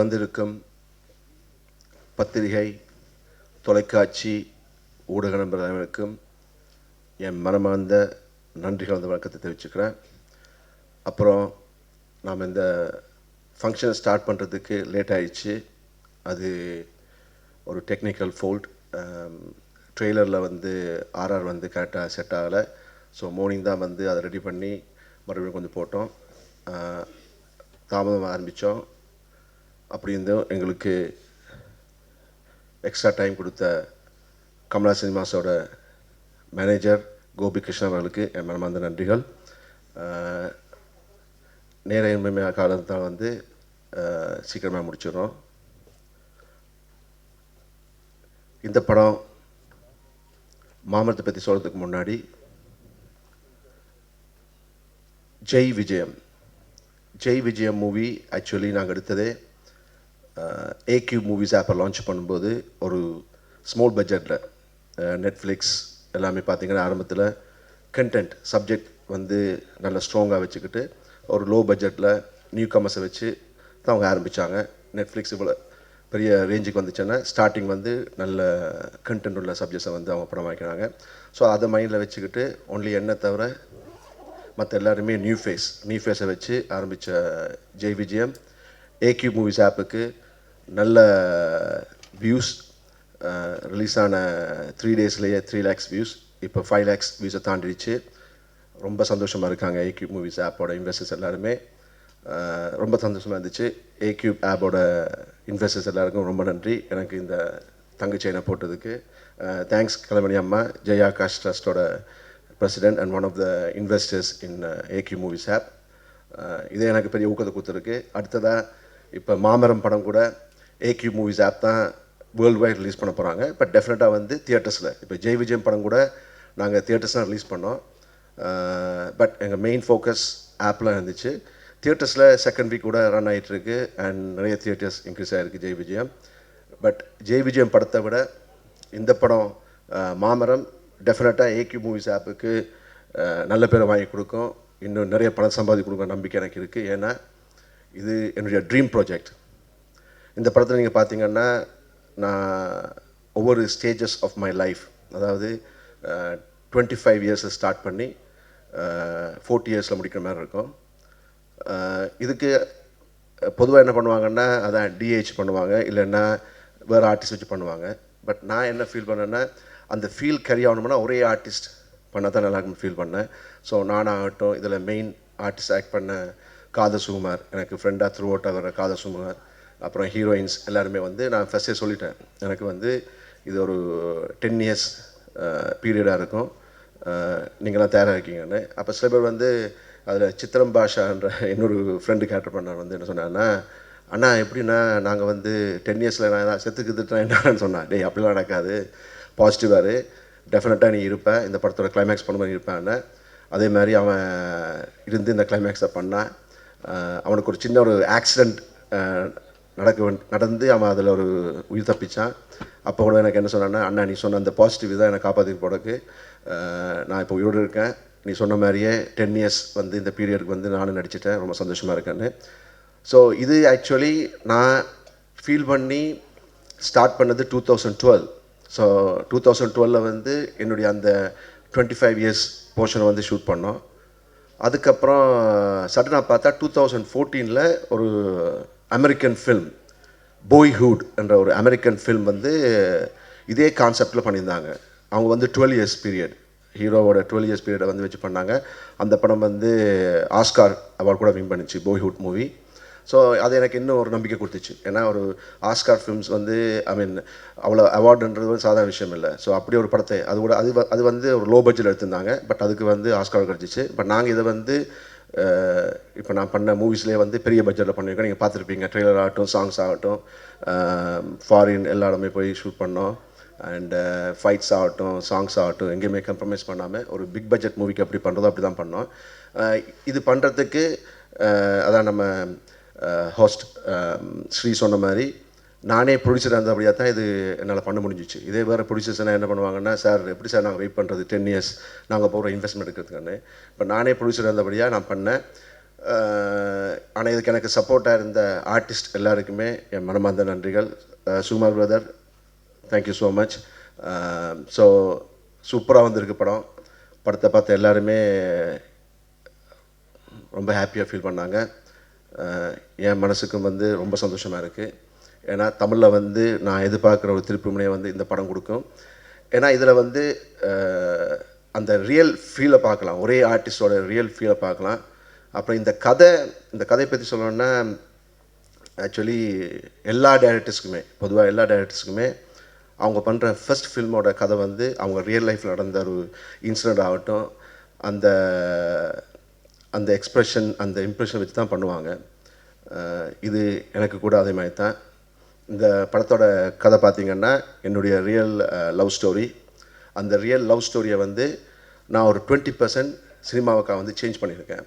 வந்திருக்கும் பத்திரிகை தொலைக்காட்சி ஊடக நண்பர்கள் அனைவருக்கும் என் மனமார்ந்த நன்றி கலந்த வணக்கத்தை தெரிவிச்சுக்கிறேன். அப்புறம் நாம் இந்த ஃபங்க்ஷனை ஸ்டார்ட் பண்ணுறதுக்கு லேட் ஆயிடுச்சு. அது ஒரு டெக்னிக்கல் ஃபோல்ட் ட்ரெய்லரில் வந்து ஆர்ஆர் வந்து கரெக்டாக செட் ஆகலை. ஸோ மார்னிங் தான் வந்து அதை ரெடி பண்ணி மறுபடியும் கொஞ்சம் போட்டோம். தாமதம் ஆரம்பித்தோம். அப்படி இருந்தும் எங்களுக்கு எக்ஸ்ட்ரா டைம் கொடுத்த கமலா சினிமாஸோட மேனேஜர் கோபி கிருஷ்ணன் அவர்களுக்கு என் மனமார்ந்த நன்றிகள். நேர இன்மை காலத்தால் வந்து சீக்கிரமாக முடிச்சிடுறோம். இந்த படம் மாமரத்தை பற்றி சொல்கிறதுக்கு முன்னாடி ஜெய் விஜயம். ஜெய் விஜயம் மூவி ஆக்சுவலி நாங்கள் எடுத்ததே ஏக்யூ மூவிஸ் ஆப்பை லான்ச் பண்ணும்போது ஒரு ஸ்மால் பட்ஜெட்டில் நெட்ஃப்ளிக்ஸ் எல்லாமே பார்த்தீங்கன்னா ஆரம்பத்தில் கண்டென்ட் சப்ஜெக்ட் வந்து நல்ல ஸ்ட்ராங்காக வச்சுக்கிட்டு ஒரு லோ பட்ஜெட்டில் நியூ கமர்ஸை வச்சு தான் அவங்க ஆரம்பித்தாங்க நெட்ஃப்ளிக்ஸ் இவ்வளோ பெரிய ரேஞ்சுக்கு வந்துச்சுன்னா ஸ்டார்டிங் வந்து நல்ல கண்டென்ட் உள்ள சப்ஜெக்ட்ஸை வந்து அவங்க படம் வைக்கிறாங்க ஸோ அதை மைண்டில் வச்சுக்கிட்டு ஒன்லி என்ன தவிர மற்ற எல்லாருமே நியூ ஃபேஸ் நியூ ஃபேஸை வச்சு ஆரம்பித்த ஜெய் விஜயம் ஏக்யூ மூவிஸ் ஆப்புக்கு நல்ல வியூஸ் ரிலீஸ் ஆன த்ரீ டேஸ்லேயே த்ரீ லேக்ஸ் வியூஸ் இப்போ ஃபைவ் லேக்ஸ் வியூஸை தாண்டிடுச்சு. ரொம்ப சந்தோஷமாக இருக்காங்க ஏக்யூ மூவிஸ் ஆப்போட இன்வெஸ்டர்ஸ் எல்லாருமே. ரொம்ப சந்தோஷமாக இருந்துச்சு. ஏக்யூ ஆப்போட இன்வெஸ்டர்ஸ் எல்லாருக்கும் ரொம்ப நன்றி. எனக்கு இந்த தங்க செயினை போட்டதுக்கு. தேங்க்ஸ் கலைமணி அம்மா Jaya cash ட்ரஸ்டோட president and one of the investors in AQ movies app இதே எனக்கு பெரிய ஊக்கத்தை கொடுத்துருக்கு. அடுத்ததாக இப்போ மாமரம் படம் கூட ஏக்யூ மூவிஸ் ஆப் தான் வேர்ல்டு வைட் ரிலீஸ் பண்ண போகிறாங்க பட் டெஃபினட்டாக வந்து தியேட்டர்ஸில் இப்போ ஜெய் விஜயம் படம் கூட நாங்கள் தியேட்டர்ஸ் தான் ரிலீஸ் பண்ணோம் பட் எங்கள் மெயின் ஃபோக்கஸ் ஆப்பில் இருந்துச்சு. தியேட்டர்ஸில் செகண்ட் வீக் கூட ரன் ஆகிட்டுருக்கு அண்ட் நிறைய தியேட்டர்ஸ் இன்க்ரீஸ் ஆகிருக்கு ஜெய் விஜயம் பட் ஜெய் விஜயம் படத்தை விட இந்த படம் மாமரம் டெஃபினட்டாக ஏக்யூ மூவிஸ் ஆப்புக்கு நல்ல பேரை வாங்கி கொடுக்கும். இன்னும் நிறைய பணம் சம்பாதி கொடுக்க நம்பிக்கை எனக்கு இருக்குது ஏன்னா இது என்னுடைய ட்ரீம் ப்ராஜெக்ட் இந்த படத்தில் நீங்கள் பார்த்தீங்கன்னா நான் ஒவ்வொரு ஸ்டேஜஸ் ஆஃப் மை லைஃப் அதாவது டுவெண்ட்டி ஃபைவ் இயர்ஸை ஸ்டார்ட் பண்ணி ஃபோர்ட்டி இயர்ஸில் முடிக்கிற மாதிரி இருக்கும். இதுக்கு பொதுவாக என்ன பண்ணுவாங்கன்னா அதான் டிஹெச் பண்ணுவாங்க இல்லைன்னா வேறு ஆர்டிஸ்ட் வச்சு பண்ணுவாங்க. பட் நான் என்ன ஃபீல் பண்ணேன்னா அந்த ஃபீல் கரி ஆகணும்னா ஒரே ஆர்டிஸ்ட் பண்ணால் தான் நல்லா ஃபீல் பண்ணேன் ஸோ நானாகட்டும் இதில் மெயின் ஆர்டிஸ்ட் ஆக்ட் பண்ண காதசுகுமார் எனக்கு ஃப்ரெண்டாக த்ரூ அவுட்டாக வர காதசுகுமார் அப்புறம் ஹீரோயின்ஸ் எல்லாருமே வந்து நான் ஃபஸ்ட்டே சொல்லிட்டேன். எனக்கு வந்து இது ஒரு டென் இயர்ஸ் பீரியடாக இருக்கும். நீங்களாம் தயாராக இருக்கீங்கன்னு. அப்போ சில பேர் வந்து அதில் சித்திரம் பாஷான்ற இன்னொரு ஃப்ரெண்டு கேரக்டர் பண்ணார் வந்து என்ன சொன்னான்னா அண்ணா எப்படின்னா நாங்கள் வந்து டென் இயர்ஸில் நான் ஏதாவது செத்துக்குதுட்டேன் என்னன்னு சொன்னேன் டேய் அப்படிலாம் நடக்காது. பாசிட்டிவாக டெஃபினட்டாக நீ இருப்பேன் இந்த படத்தோட கிளைமேக்ஸ் பண்ண மாதிரி இருப்பேன்னு. அதே மாதிரி அவன் இருந்து இந்த கிளைமேக்ஸை பண்ணான். அவனுக்கு ஒரு சின்ன ஒரு ஆக்சிடெண்ட் நடக்க நடந்து அவன் அதில் ஒரு உயிர் தப்பிச்சான். அப்போ கூட எனக்கு என்ன சொன்னான்னா அண்ணா நீ சொன்ன அந்த பாசிட்டிவ் தான் என்னை காப்பாற்றி போடக்கு நான் இப்போ உயிரோடு இருக்கேன். நீ சொன்ன மாதிரியே டென் இயர்ஸ் வந்து இந்த பீரியடுக்கு வந்து நானும் நடிச்சிட்டேன். ரொம்ப சந்தோஷமாக இருக்கேன்னு. ஸோ இது ஆக்சுவலி நான் ஃபீல் பண்ணி ஸ்டார்ட் பண்ணது two thousand twelve so two thousand டுவெலில் வந்து என்னுடைய அந்த டுவெண்ட்டி ஃபைவ் இயர்ஸ் போர்ஷனை வந்து ஷூட் பண்ணோம். அதுக்கப்புறம் சடனாக பார்த்தா டூ தௌசண்ட் ஃபோர்டீனில் ஒரு அமெரிக்கன் ஃபில்ம் பாய்ஹுட் என்ற ஒரு அமெரிக்கன் ஃபில்ம் வந்து இதே கான்செப்டில் பண்ணியிருந்தாங்க. அவங்க வந்து டுவெல் இயர்ஸ் பீரியட் ஹீரோவோட டுவெல் இயர்ஸ் பீரியடை வந்து வச்சு பண்ணாங்க. அந்த படம் வந்து ஆஸ்கார் அவார்ட் கூட வின் பண்ணிச்சு பாய்ஹுட் மூவி ஸோ அது எனக்கு இன்னும் ஒரு நம்பிக்கை கொடுத்துச்சு. ஏன்னா ஒரு ஆஸ்கார் ஃபிலிம்ஸ் வந்து ஐ மீன் அவ்வளோ அவார்டுன்றது ஒரு சாதாரண விஷயம் இல்லை. ஸோ அப்படி ஒரு படத்தை அது கூட அது அது வந்து ஒரு லோ பட்ஜெட் எடுத்திருந்தாங்க. பட் அதுக்கு வந்து ஆஸ்கார் கிடச்சிச்சு. பட் நாங்கள் இதை வந்து இப்போ நான் பண்ண மூவிஸ்லேயே வந்து பெரிய பட்ஜெட்டில் பண்ணியிருக்கேன் நீங்கள் பார்த்துருப்பீங்க. ட்ரெய்லர் ஆகட்டும் சாங்ஸ் ஆகட்டும் ஃபாரின் எல்லா இடமே போய் ஷூட் பண்ணோம். அண்டு ஃபைட்ஸ் ஆகட்டும் சாங்ஸ் ஆகட்டும் எங்கேயுமே கம்ப்ரமைஸ் பண்ணாமல் ஒரு பிக் பட்ஜெட் மூவிக்கு எப்படி பண்ணுறதோ அப்படி தான் பண்ணோம் இது பண்ணுறதுக்கு அதான் நம்ம ஹோஸ்ட் ஸ்ரீ சொன்ன மாதிரி நானே ப்ரொடியூசர் இருந்தபடியாக தான் இது என்னால் பண்ண முடிஞ்சிச்சு. இதே வேறு ப்ரொடியூசர்ஸ் என்ன பண்ணுவாங்கன்னா சார் எப்படி சார் நாங்கள் வெயிட் பண்ணுறது டென் இயர்ஸ் நாங்கள் போகிற இன்வெஸ்ட்மெண்ட் எடுக்கிறதுக்கானு இப்போ நானே ப்ரொடியூசர் இருந்தபடியாக நான் பண்ணேன். ஆனால் இதுக்கு எனக்கு சப்போர்ட்டாக இருந்த ஆர்டிஸ்ட் எல்லாருக்குமே என் மனமார்ந்த நன்றிகள். Sukumar brother thank you so much so சூப்பராக வந்திருக்கு படம். படத்தை பார்த்து எல்லாருமே ரொம்ப ஹாப்பியாக ஃபீல் பண்ணாங்க. என் மனசுக்கும் வந்து ரொம்ப சந்தோஷமாக இருக்குது ஏன்னா தமிழில் வந்து நான் எதிர்பார்க்குற ஒரு திருப்பு முனையை வந்து இந்த படம் கொடுக்கும். ஏன்னா இதில் வந்து அந்த ரியல் ஃபீலை பார்க்கலாம். ஒரே ஆர்டிஸ்டோட ரியல் ஃபீலை பார்க்கலாம். அப்புறம் இந்த கதை இந்த கதையை பற்றி சொல்லணும்னா ஆக்சுவலி எல்லா டேரக்டர்ஸுக்குமே பொதுவாக எல்லா டேரக்டர்ஸுக்குமே அவங்க பண்ணுற ஃபர்ஸ்ட் ஃபில்மோட கதை வந்து அவங்க ரியல் லைஃப்பில் நடந்த ஒரு இன்சிடெண்ட் ஆகட்டும் அந்த அந்த எக்ஸ்ப்ரெஷன் அந்த இம்ப்ரெஷன் வச்சு தான் பண்ணுவாங்க இது எனக்கு கூட அதே மாதிரி தான் இந்த படத்தோட கதை பார்த்திங்கன்னா என்னுடைய ரியல் லவ் ஸ்டோரி அந்த ரியல் லவ் ஸ்டோரியை வந்து நான் ஒரு டுவெண்ட்டி பர்சன்ட் சினிமாவுக்காக வந்து சேஞ்ச் பண்ணியிருக்கேன்.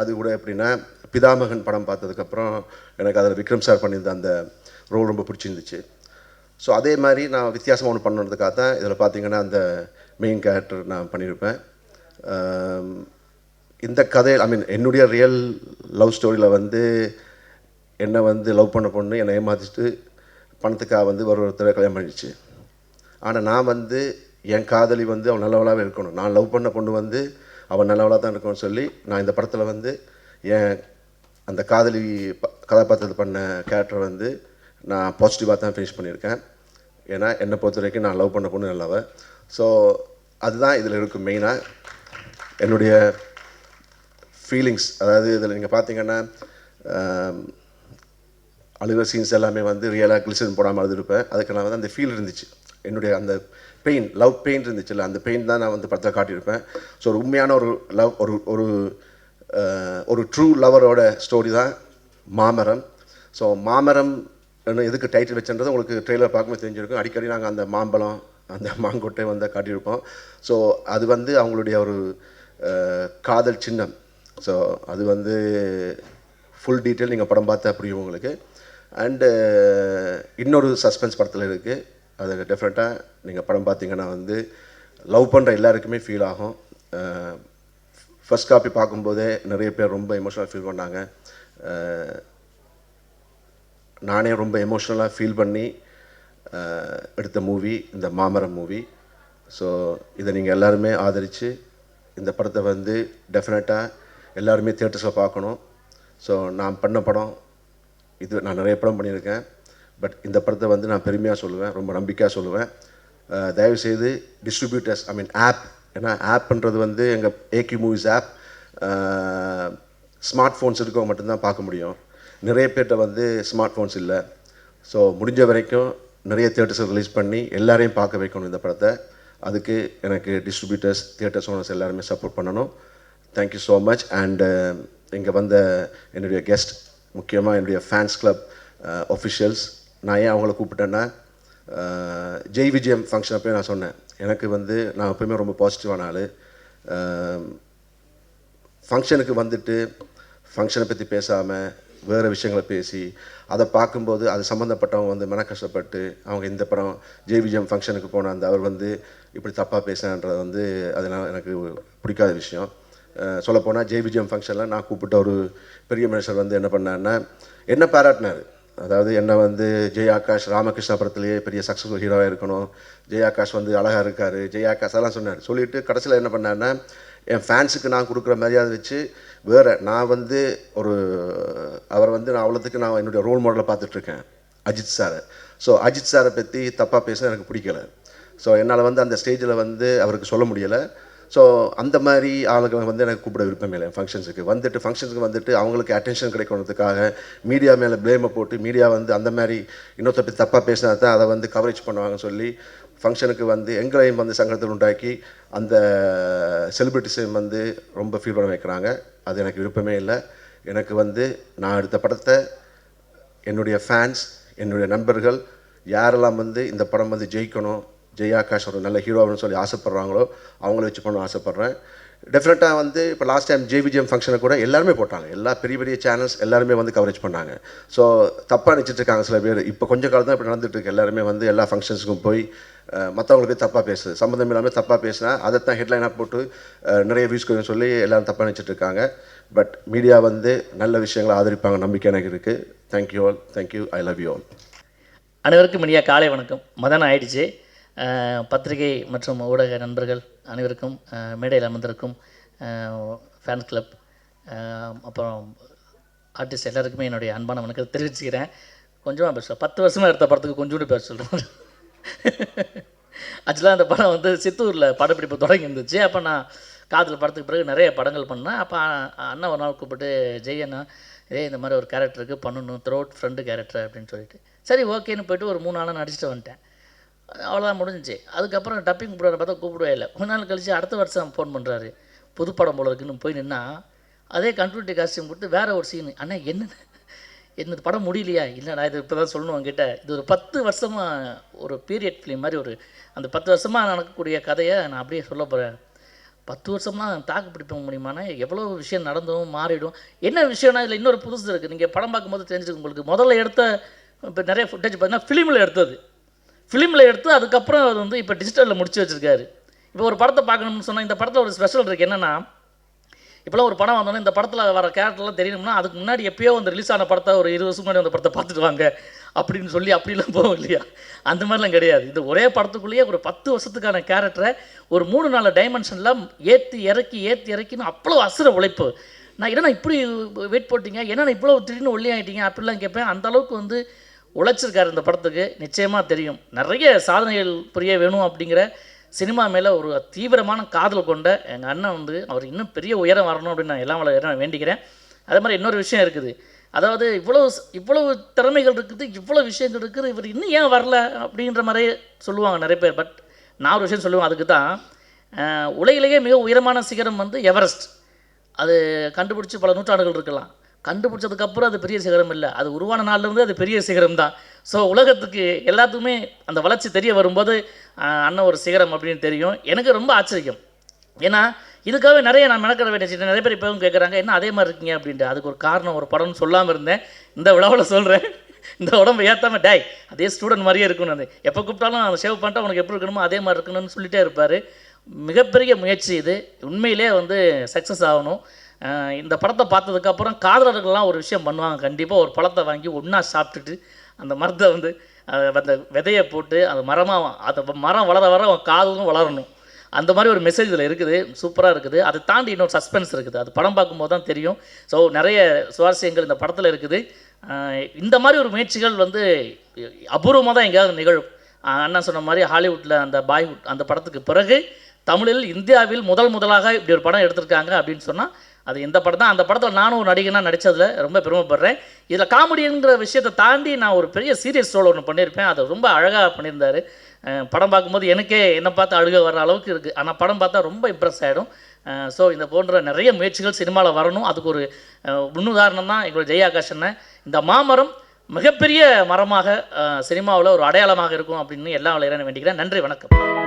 அது கூட எப்படின்னா பிதாமகன் படம் பார்த்ததுக்கப்புறம் எனக்கு அதில் விக்ரம் சார் பண்ணியிருந்த அந்த ரோல் ரொம்ப பிடிச்சிருந்துச்சு. ஸோ அதே மாதிரி நான் வித்தியாசமாக ஒன்று பண்ணுறதுக்காக தான் இதில் பார்த்தீங்கன்னா அந்த மெயின் கேரக்டர் நான் பண்ணியிருப்பேன். இந்த கதை ஐ மீன் என்னுடைய ரியல் லவ் ஸ்டோரியில் வந்து என்னை வந்து லவ் பண்ண பொண்ணு என்னை ஏமாற்றிட்டு பணத்துக்காக வந்து ஒரு ஒருத்தரை கல்யாணம் பண்ணிடுச்சு. ஆனால் நான் வந்து என் காதலி வந்து அவள் நல்லவளாகவே இருக்கணும். நான் லவ் பண்ண பொண்ணு வந்து அவள் நல்லவளாக தான் இருக்கணும்னு சொல்லி நான் இந்த படத்தில் வந்து என் அந்த காதலி ப- கதாபாத்திரத்தை பண்ண கேரக்டர் வந்து நான் பாசிட்டிவாக தான் ஃபினிஷ் பண்ணியிருக்கேன். ஏன்னா என்னை பொறுத்த வரைக்கும் நான் லவ் பண்ண பொண்ணு நல்லவ. ஸோ அதுதான் இதில் இருக்கும் மெயினாக என்னுடைய ஃபீலிங்ஸ் அதாவது இதில் நீங்கள் பார்த்தீங்கன்னா அழுகிற சீன்ஸ் எல்லாமே வந்து ரியலாக கிளிசன் போடாமல் அழுதுருப்பேன். அதுக்கு நான் வந்து அந்த ஃபீல் இருந்துச்சு. என்னுடைய அந்த பெயின் லவ் பெயின் இருந்துச்சுல்ல அந்த பெயின் தான் நான் வந்து படத்தில் காட்டியிருப்பேன். ஸோ ஒரு உண்மையான ஒரு லவ் ஒரு ஒரு ஒரு ட்ரூ லவரோட ஸ்டோரி தான் மாமரம். ஸோ மாமரம் எதுக்கு டைட்டில் வச்சுன்றது உங்களுக்கு ட்ரெய்லர் பார்க்கும்போது தெரிஞ்சிருக்கும். அடிக்கடி நாங்கள் அந்த மாம்பழம் அந்த மாங்கொட்டை வந்து காட்டியிருப்போம். ஸோ அது வந்து அவங்களுடைய ஒரு காதல் சின்னம். ஸோ அது வந்து ஃபுல் டீட்டெயில் நீங்கள் படம் பார்த்தா புரியும் உங்களுக்கு. அண்டு uh, இன்னொரு சஸ்பென்ஸ் படத்தில் இருக்குது அது டெஃபினட்டாக நீங்கள் படம் பார்த்தீங்கன்னா வந்து லவ் பண்ணுற எல்லாருக்குமே ஃபீல் ஆகும். Uh, ஃபஸ்ட் காப்பி பார்க்கும்போதே நிறைய பேர் ரொம்ப எமோஷனலாக ஃபீல் பண்ணாங்க. Uh, நானே ரொம்ப எமோஷ்னலாக ஃபீல் பண்ணி எடுத்த மூவி இந்த மாமரம் மூவி ஸோ இதை நீங்கள் எல்லாருமே ஆதரித்து இந்த படத்தை வந்து டெஃபினட்டாக எல்லாருமே தேட்டர்ஸில் பார்க்கணும் ஸோ நான் பண்ண படம் இது நான் நிறைய படம் பண்ணியிருக்கேன். பட் இந்த படத்தை வந்து நான் பெருமையாக சொல்லுவேன் ரொம்ப நம்பிக்கையாக சொல்லுவேன். தயவுசெய்து டிஸ்ட்ரிபியூட்டர்ஸ் ஐ மீன் ஆப் ஏன்னா ஆப்ன்றது வந்து எங்கள் ஏகி மூவிஸ் ஆப் ஸ்மார்ட் ஃபோன்ஸ் இருக்கவங்க மட்டும்தான் பார்க்க முடியும். நிறைய பேர்கிட்ட வந்து ஸ்மார்ட் ஃபோன்ஸ் இல்லை. ஸோ முடிஞ்ச வரைக்கும் நிறைய தேட்டர்ஸை ரிலீஸ் பண்ணி எல்லாரையும் பார்க்க வைக்கணும் இந்த படத்தை. அதுக்கு எனக்கு டிஸ்ட்ரிபியூட்டர்ஸ் தியேட்டர்ஸ் ஓனர்ஸ் எல்லாருமே சப்போர்ட் பண்ணணும். Thank you so much and இங்கே வந்த என்னுடைய கெஸ்ட் முக்கியமாக என்னுடைய ஃபேன்ஸ் கிளப் ஒஃபிஷியல்ஸ் நான் ஏன் அவங்கள கூப்பிட்டேன்னா uh, ஜெய் விஜயம் ஃபங்க்ஷன் அப்போயே நான் சொன்னேன். எனக்கு வந்து நான் எப்பவுமே ரொம்ப பாசிட்டிவான ஆள். ஃபங்க்ஷனுக்கு வந்துட்டு ஃபங்க்ஷனை பற்றி பேசாமல் வேறு விஷயங்களை பேசி அதை பார்க்கும்போது அது சம்மந்தப்பட்டவங்க வந்து மன கஷ்டப்பட்டு அவங்க இந்த படம் ஜெய் விஜயம் ஃபங்க்ஷனுக்கு போன அந்த அவர் வந்து இப்படி தப்பாக பேசுனான்றது வந்து அதெல்லாம் எனக்கு பிடிக்காத விஷயம். சொல்லப்போனால் ஜெய் ஃபங்க்ஷனில் நான் கூப்பிட்ட ஒரு பெரிய மனுஷர் வந்து என்ன பண்ணாருன்னா என்ன பாராட்டினார். அதாவது என்ன வந்து ஜெய் ஆகாஷ் ராமகிருஷ்ணபுரத்துலேயே பெரிய சக்ஸஸ்ஃபுல் ஹீரோவாக இருக்கணும். ஜெய் ஆகாஷ் வந்து அழகாக இருக்கார். ஜெய் ஆகாஷ் அதெல்லாம் சொன்னார். சொல்லிட்டு கடைசியில் என்ன பண்ணாருன்னா என் ஃபேன்ஸுக்கு நான் கொடுக்குற மரியாதை வச்சு வேறு நான் வந்து ஒரு அவர் வந்து நான் அவ்வளோத்துக்கு நான் என்னுடைய ரோல் மாடலை பார்த்துட்ருக்கேன் அஜித் சாரை. ஸோ அஜித் சாரை பற்றி தப்பாக பேச எனக்கு பிடிக்கல. ஸோ என்னால் வந்து அந்த ஸ்டேஜில் வந்து அவருக்கு சொல்ல முடியலை. ஸோ அந்த மாதிரி ஆளுங்களை வந்து எனக்கு கூப்பிட விருப்பம் இல்லை. ஃபங்க்ஷன்ஸுக்கு வந்துட்டு ஃபங்க்ஷனுக்கு வந்துட்டு அவங்களுக்கு அட்டென்ஷன் கிடைக்கணுன்றதுக்காக மீடியா மேலே ப்ளேமை போட்டு மீடியா வந்து அந்த மாதிரி இன்னொருத்த பற்றி தப்பாக பேசினா தான் அதை வந்து கவரேஜ் பண்ணுவாங்கன்னு சொல்லி ஃபங்க்ஷனுக்கு வந்து எங்களையும் வந்து சங்கடத்தில் உண்டாக்கி அந்த செலிப்ரிட்டிஸையும் வந்து ரொம்ப ஃபீல் பண்ண வைக்கிறாங்க. அது எனக்கு விருப்பமே இல்லை. எனக்கு வந்து நான் எடுத்த படத்தை என்னுடைய ஃபேன்ஸ் என்னுடைய நண்பர்கள் யாரெல்லாம் வந்து இந்த படம் வந்து ஜெயிக்கணும் ஜெய் ஆகாஷ் ஒரு நல்ல ஹீரோன்னு சொல்லி ஆசைப்பட்றாங்களோ அவங்கள வச்சு பண்ண ஆசைப்பட்றேன். டெஃபினட்டாக வந்து இப்போ லாஸ்ட் டைம் ஜேவிஜிஎம் ஃபங்க்ஷனை கூட எல்லாருமே போட்டாங்க. எல்லா பெரிய பெரிய சேனல்ஸ் எல்லாருமே வந்து கவரேஜ் பண்ணாங்க. ஸோ தப்பாக நினச்சிட்ருக்காங்க சில பேர். இப்போ கொஞ்சம் காலம் தான் இப்படி நடந்துட்டு இருக்கு. எல்லாருமே வந்து எல்லா ஃபங்க்ஷன்ஸுக்கும் போய் மற்றவங்களுக்கு தப்பாக பேசுது. சம்மந்தம் இல்லாமல் தப்பாக பேசினா அதைத்தான் ஹெட்லைனாக போட்டு நிறைய வியூஸ் கொஞ்சம் சொல்லி எல்லோரும் தப்பாக நினச்சிட்ருக்காங்க பட் மீடியா வந்து நல்ல விஷயங்களை ஆதரிப்பாங்க நம்பிக்கை எனக்கு இருக்குது thank you all thank you I love you all அனைவருக்கும் இனிய காலை வணக்கம். மதனம் ஆயிடுச்சு. பத்திரிகை மற்றும் ஊடக நண்பர்கள் அனைவருக்கும் மேடையில் அமர்ந்திருக்கும் ஃபேன் கிளப் அப்புறம் ஆர்டிஸ்ட் எல்லாருக்குமே என்னுடைய அன்பான வணக்கத்தை தெரிவிச்சுக்கிறேன். கொஞ்சமாக பேச பத்து வருஷமாக எடுத்த படத்துக்கு கொஞ்சோண்டு பேச சொல்கிறேன் ஆக்சுவலாக அந்த படம் வந்து சித்தூரில் படப்பிடிப்பு தொடங்கி இருந்துச்சு. அப்போ நான் காதல் படத்துக்கு பிறகு நிறைய படங்கள் பண்ணேன். அப்போ அண்ணா ஒரு நாள் கூப்பிட்டு ஜெய் அண்ணா இதே இந்த மாதிரி ஒரு கேரக்டருக்கு பண்ணணும் த்ரோட் ஃப்ரெண்டு கேரக்டர் அப்படின்னு சொல்லிட்டு. சரி ஓகேன்னு போயிட்டு ஒரு மூணு நாளாக நடிச்சுட்டு வந்துட்டேன். அவ்வளோதான் முடிஞ்சிச்சு. அதுக்கப்புறம் டப்பிங் போடுற பார்த்தா கூப்பிடவே இல்லை. கொஞ்ச நாள் கழிச்சு அடுத்த வருஷம் ஃபோன் பண்ணுறாரு புது படம் போல இருக்குன்னு போய் நின்னா அதே கன்ஃபியூட்டி காஸ்டியூம் கொடுத்து வேறு ஒரு சீன் அண்ணா என்ன என்னது படம் முடியலையா? இல்லைடா இது இப்போ தான் சொல்லணும் உங்ககிட்ட இது ஒரு பத்து வருஷமாக ஒரு பீரியட் ஃபிலிம் மாதிரி ஒரு அந்த பத்து வருஷமாக நடக்கக்கூடிய கதையை நான் அப்படியே சொல்ல போகிறேன் பத்து வருஷமாக தாக்கு பிடிப்ப முடியுமானா எவ்வளோ விஷயம் நடந்தும் மாறிடும். என்ன விஷயம்னா இதில் இன்னொரு புதுசு இருக்குது நீங்கள் படம் பார்க்கும்போது தெரிஞ்சுக்க உங்களுக்கு. முதல்ல எடுத்த இப்போ நிறைய ஃபுட்டேஜ் பார்த்தீங்கன்னா ஃபிலிமில் எடுத்தது. ஃபிலிமில் எடுத்து அதுக்கப்புறம் அது வந்து இப்போ டிஜிட்டலில் முடிச்சு வச்சுருக்காரு. இப்போ ஒரு படத்தை பார்க்கணும்னு சொன்னால் இந்த படத்தில் ஒரு ஸ்பெஷல் இருக்குது என்னென்னா இப்போலாம் ஒரு படம் வந்தோன்னே இந்த படத்தில் வர கேரக்டர்லாம் தெரியணும்னா அதுக்கு முன்னாடி எப்பயோ வந்து ரிலீஸ் ஆன படத்தை ஒரு இருபது வருஷம் முன்னாடி அந்த படத்தை பார்த்துட்டு வாங்க அப்படின்னு சொல்லி அப்படிலாம் போகும் இல்லையா? அந்த மாதிரிலாம் கிடையாது. இது ஒரே படத்துக்குள்ளேயே ஒரு பத்து வருஷத்துக்கான கேரக்டரை ஒரு மூணு நாலு டைமென்ஷனில் ஏற்றி இறக்கி ஏற்றி இறக்கின்னு அவ்வளோ அசுர உழைப்பு. நான் என்னென்ன இப்படி வெயிட் போட்டீங்க? என்னண்ணா இவ்வளோ திடீர்னு ஒல்லி ஆகிட்டீங்க அப்படிலாம் கேட்பேன். அந்தளவுக்கு வந்து உழைச்சிருக்காரு இந்த படத்துக்கு நிச்சயமாக தெரியும். நிறைய சாதனைகள் புரிய வேணும் அப்படிங்கிற சினிமா மேலே ஒரு தீவிரமான காதல் கொண்ட எங்கள் அண்ணன் வந்து அவர் இன்னும் பெரிய உயரம் வரணும் அப்படின்னு நான் எல்லாம் வளர நான் வேண்டிக்கிறேன். அதே மாதிரி இன்னொரு விஷயம் இருக்குது. அதாவது இவ்வளோ இவ்வளவு திறமைகள் இருக்குது இவ்வளோ விஷயங்கள் இருக்குது இவர் இன்னும் ஏன் வரல அப்படின்ற மாதிரியே சொல்லுவாங்க நிறைய பேர். பட் நான் ஒரு விஷயம் சொல்லுவேன் அதுக்கு தான். உலகிலேயே மிக உயரமான சிகரம் வந்து எவரெஸ்ட் அது கண்டுபிடிச்சி பல நூற்றாண்டுகள் இருக்கலாம். கண்டுபிடிச்சதுக்கப்புறம் அது பெரிய சிகரம் இல்லை. அது உருவான நாள்லேருந்து அது பெரிய சிகரம் தான். ஸோ உலகத்துக்கு எல்லாத்துக்குமே அந்த வளர்ச்சி தெரிய வரும்போது அண்ணன் ஒரு சிகரம் அப்படின்னு தெரியும். எனக்கு ரொம்ப ஆச்சரியம். ஏன்னா இதுக்காகவே நிறைய நான் மெனக்கிற வேண்டிய நிறைய பேர் இப்போவும் கேட்குறாங்க என்ன அதே மாதிரி இருக்கீங்க? அப்படின்ட்டு. அதுக்கு ஒரு காரணம் ஒரு படம்னு சொல்லாமல் இருந்தேன். இந்த விழாவில் சொல்கிறேன் இந்த உடம்பு ஏற்றாமல் டேய் அதே ஸ்டூடெண்ட் மாதிரியே இருக்கணும் அது. எப்போ கூப்பிட்டாலும் அதை சேவ் பண்ணிட்டா உனக்கு எப்படி இருக்கணுமோ அதே மாதிரி இருக்கணும்னு சொல்லிட்டே இருப்பார். மிகப்பெரிய முயற்சி இது. உண்மையிலே வந்து சக்ஸஸ் ஆகணும். இந்த படத்தை பார்த்ததுக்கப்புறம் காதலர்கள்லாம் ஒரு விஷயம் பண்ணுவாங்க. கண்டிப்பாக ஒரு பழத்தை வாங்கி ஒன்றா சாப்பிட்டுட்டு அந்த மரத்தை வந்து அந்த விதையை போட்டு அந்த மரமாக அந்த மரம் வளர வர காதலும் வளரணும். அந்த மாதிரி ஒரு மெசேஜ் இதில் இருக்குது. சூப்பராக இருக்குது. அதை தாண்டி இன்னொரு சஸ்பென்ஸ் இருக்குது. அது படம் பார்க்கும்போது தான் தெரியும். ஸோ நிறைய சுவாரஸ்யங்கள் இந்த படத்தில் இருக்குது. இந்த மாதிரி ஒரு முயற்சிகள் வந்து அபூர்வமாக தான் எங்கேயாவது நிகழும். அண்ணா சொன்ன மாதிரி ஹாலிவுட்டில் அந்த பாய்வுட் அந்த படத்துக்கு பிறகு தமிழில் இந்தியாவில் முதல் முதலாக இப்படி ஒரு படம் எடுத்திருக்காங்க அப்படின்னு சொன்னால் அது இந்த படம் தான். அந்த படத்தில் நானும் ஒரு நடிகனாக நடித்ததில் ரொம்ப பெருமைப்படுறேன். இதில் காமெடிங்கிற விஷயத்தை தாண்டி நான் ஒரு பெரிய சீரியஸ் ரோல் ஒன்று பண்ணியிருப்பேன். அதை ரொம்ப அழகாக பண்ணியிருந்தாரு. படம் பார்க்கும்போது எனக்கே என்னை பார்த்து அழுக வர அளவுக்கு இருக்குது ஆனால் படம் பார்த்தா ரொம்ப இம்ப்ரெஸ் ஆகிடும் ஸோ இந்த போன்ற நிறைய முயற்சிகள் சினிமாவில் வரணும். அதுக்கு ஒரு முன்னுதாரணம் தான் எங்களோட ஜெயாகாஷ் அண்ணன். இந்த மாமரம் மிகப்பெரிய மரமாக சினிமாவில் ஒரு அடையாளமாக இருக்கும் அப்படின்னு எல்லா விளையாட வேண்டிக்கிறேன். நன்றி வணக்கம்.